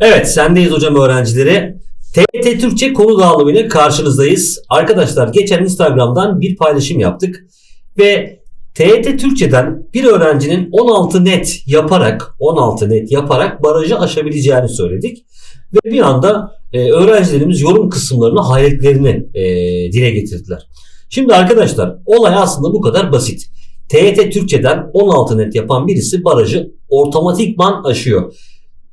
Evet sendeyiz hocam öğrencileri. TET Türkçe konu dağılımıyla karşınızdayız. Arkadaşlar geçen Instagram'dan bir paylaşım yaptık. Ve TET Türkçe'den bir öğrencinin 16 net yaparak 16 net yaparak barajı aşabileceğini söyledik. Ve bir anda e, öğrencilerimiz yorum kısımlarına hayretlerini e, dile getirdiler. Şimdi arkadaşlar olay aslında bu kadar basit. TET Türkçe'den 16 net yapan birisi barajı otomatikman aşıyor.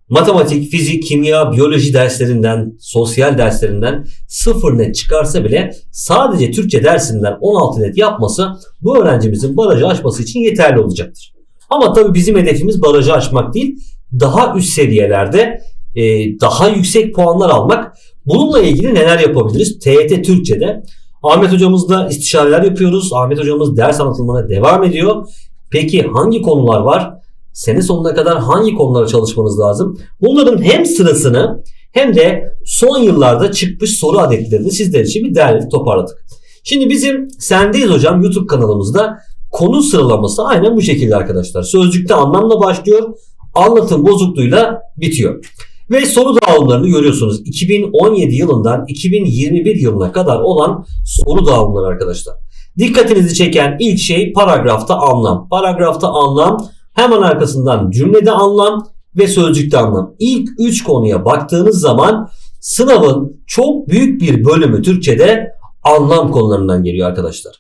Matematik, fizik, kimya, biyoloji derslerinden, sosyal derslerinden 0 net çıkarsa bile sadece Türkçe dersinden 16 net yapması bu öğrencimizin barajı aşması için yeterli olacaktır. Ama tabii bizim hedefimiz barajı aşmak değil, daha üst seviyelerde e, daha yüksek puanlar almak. Bununla ilgili neler yapabiliriz? TYT Türkçe'de Ahmet hocamızla istişareler yapıyoruz. Ahmet hocamız ders anlatılmana devam ediyor. Peki hangi konular var? Sene sonuna kadar hangi konulara çalışmanız lazım? Bunların hem sırasını hem de son yıllarda çıkmış soru adetlerini sizler için bir derledik toparladık. Şimdi bizim Sendeyiz Hocam YouTube kanalımızda konu sıralaması aynen bu şekilde arkadaşlar. Sözcükte anlamla başlıyor, anlatım bozukluğuyla bitiyor. Ve soru dağılımlarını görüyorsunuz. 2017 yılından 2021 yılına kadar olan soru dağılımları arkadaşlar. Dikkatinizi çeken ilk şey paragrafta anlam. Paragrafta anlam hemen arkasından cümlede anlam ve sözcükte anlam. İlk 3 konuya baktığınız zaman sınavın çok büyük bir bölümü Türkçede anlam konularından geliyor arkadaşlar.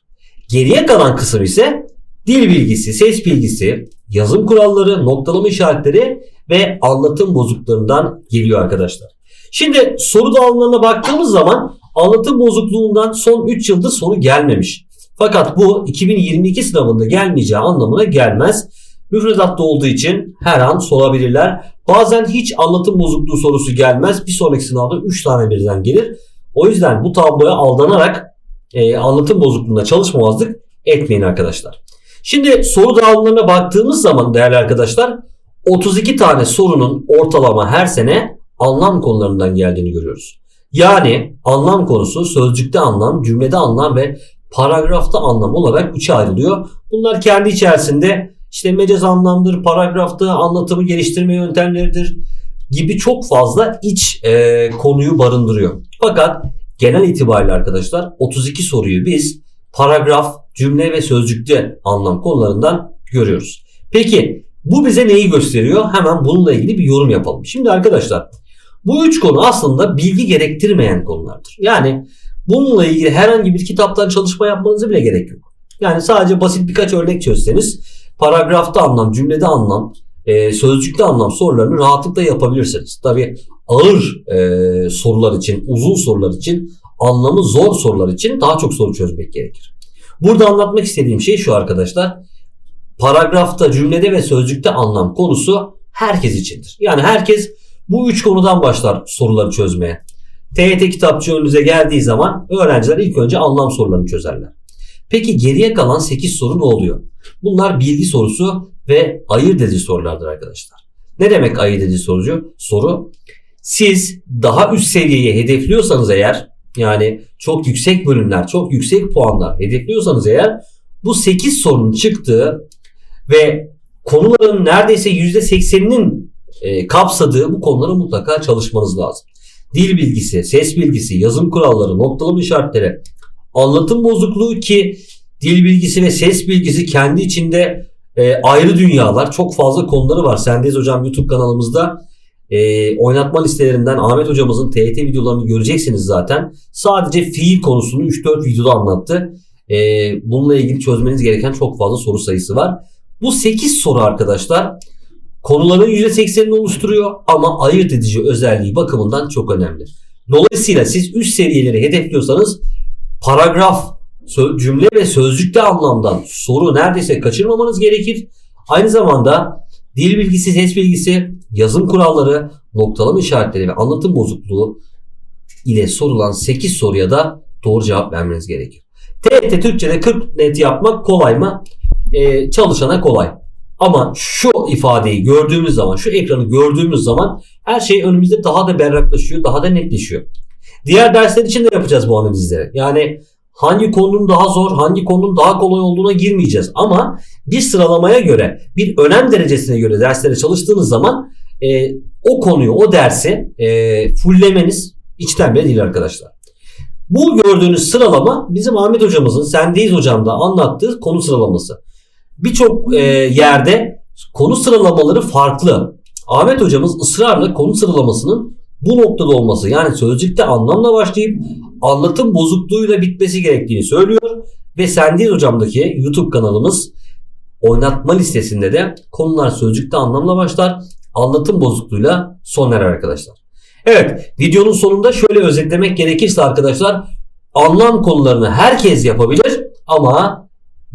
Geriye kalan kısım ise dil bilgisi, ses bilgisi, yazım kuralları, noktalama işaretleri ve anlatım bozukluklarından geliyor arkadaşlar. Şimdi soru dağılımlarına baktığımız zaman anlatım bozukluğundan son 3 yıldır soru gelmemiş. Fakat bu 2022 sınavında gelmeyeceği anlamına gelmez. Müfredatta olduğu için her an sorabilirler. Bazen hiç anlatım bozukluğu sorusu gelmez. Bir sonraki sınavda 3 tane birden gelir. O yüzden bu tabloya aldanarak e, anlatım bozukluğunda çalışmamazlık etmeyin arkadaşlar. Şimdi soru dağılımlarına baktığımız zaman değerli arkadaşlar 32 tane sorunun ortalama her sene anlam konularından geldiğini görüyoruz. Yani anlam konusu sözcükte anlam, cümlede anlam ve paragrafta anlam olarak üçe ayrılıyor. Bunlar kendi içerisinde işte mecaz anlamdır, paragrafta anlatımı geliştirme yöntemleridir gibi çok fazla iç e, konuyu barındırıyor. Fakat genel itibariyle arkadaşlar 32 soruyu biz paragraf, cümle ve sözcükte anlam konularından görüyoruz. Peki bu bize neyi gösteriyor? Hemen bununla ilgili bir yorum yapalım. Şimdi arkadaşlar bu üç konu aslında bilgi gerektirmeyen konulardır. Yani bununla ilgili herhangi bir kitaptan çalışma yapmanıza bile gerek yok. Yani sadece basit birkaç örnek çözseniz paragrafta anlam, cümlede anlam, e, sözcükte anlam sorularını rahatlıkla yapabilirsiniz. Tabi ağır e, sorular için, uzun sorular için, anlamı zor sorular için daha çok soru çözmek gerekir. Burada anlatmak istediğim şey şu arkadaşlar. Paragrafta, cümlede ve sözcükte anlam konusu herkes içindir. Yani herkes bu üç konudan başlar soruları çözmeye. TYT kitapçı önünüze geldiği zaman öğrenciler ilk önce anlam sorularını çözerler. Peki geriye kalan 8 soru ne oluyor? Bunlar bilgi sorusu ve ayırt edici sorulardır arkadaşlar. Ne demek ayırt edici sorucu? Soru siz daha üst seviyeyi hedefliyorsanız eğer yani çok yüksek bölümler, çok yüksek puanlar hedefliyorsanız eğer bu 8 sorunun çıktığı ve konuların neredeyse %80'inin e, kapsadığı bu konulara mutlaka çalışmanız lazım. Dil bilgisi, ses bilgisi, yazım kuralları, noktalama işaretleri, anlatım bozukluğu ki dil bilgisi ve ses bilgisi kendi içinde e, ayrı dünyalar. Çok fazla konuları var. Sendeyiz hocam YouTube kanalımızda e, oynatma listelerinden Ahmet hocamızın TYT videolarını göreceksiniz zaten. Sadece fiil konusunu 3-4 videoda anlattı. E, bununla ilgili çözmeniz gereken çok fazla soru sayısı var. Bu 8 soru arkadaşlar konuların %80'ini oluşturuyor ama ayırt edici özelliği bakımından çok önemli. Dolayısıyla siz üst seviyeleri hedefliyorsanız paragraf, cümle ve sözcükte anlamdan soru neredeyse kaçırmamanız gerekir. Aynı zamanda dil bilgisi, ses bilgisi, yazım kuralları, noktalama işaretleri ve anlatım bozukluğu ile sorulan 8 soruya da doğru cevap vermeniz gerekir. TET Türkçe'de 40 net yapmak kolay mı? Ee, çalışana kolay. Ama şu ifadeyi gördüğümüz zaman, şu ekranı gördüğümüz zaman her şey önümüzde daha da berraklaşıyor, daha da netleşiyor. Diğer dersler için de yapacağız bu analizleri. Yani hangi konunun daha zor, hangi konunun daha kolay olduğuna girmeyeceğiz. Ama bir sıralamaya göre, bir önem derecesine göre derslere çalıştığınız zaman e, o konuyu, o dersi e, fullemeniz içten bile değil arkadaşlar. Bu gördüğünüz sıralama bizim Ahmet hocamızın, Sendeyiz hocam da anlattığı konu sıralaması. Birçok e, yerde konu sıralamaları farklı. Ahmet hocamız ısrarla konu sıralamasının bu noktada olması yani sözcükte anlamla başlayıp anlatım bozukluğuyla bitmesi gerektiğini söylüyor. Ve Sendeyiz hocamdaki YouTube kanalımız oynatma listesinde de konular sözcükte anlamla başlar, anlatım bozukluğuyla son erer arkadaşlar. Evet videonun sonunda şöyle özetlemek gerekirse arkadaşlar anlam konularını herkes yapabilir ama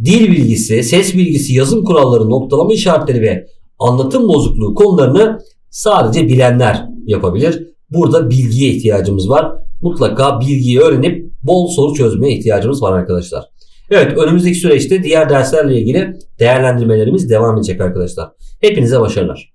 dil bilgisi, ses bilgisi, yazım kuralları, noktalama işaretleri ve anlatım bozukluğu konularını sadece bilenler yapabilir. Burada bilgiye ihtiyacımız var. Mutlaka bilgiyi öğrenip bol soru çözmeye ihtiyacımız var arkadaşlar. Evet önümüzdeki süreçte diğer derslerle ilgili değerlendirmelerimiz devam edecek arkadaşlar. Hepinize başarılar.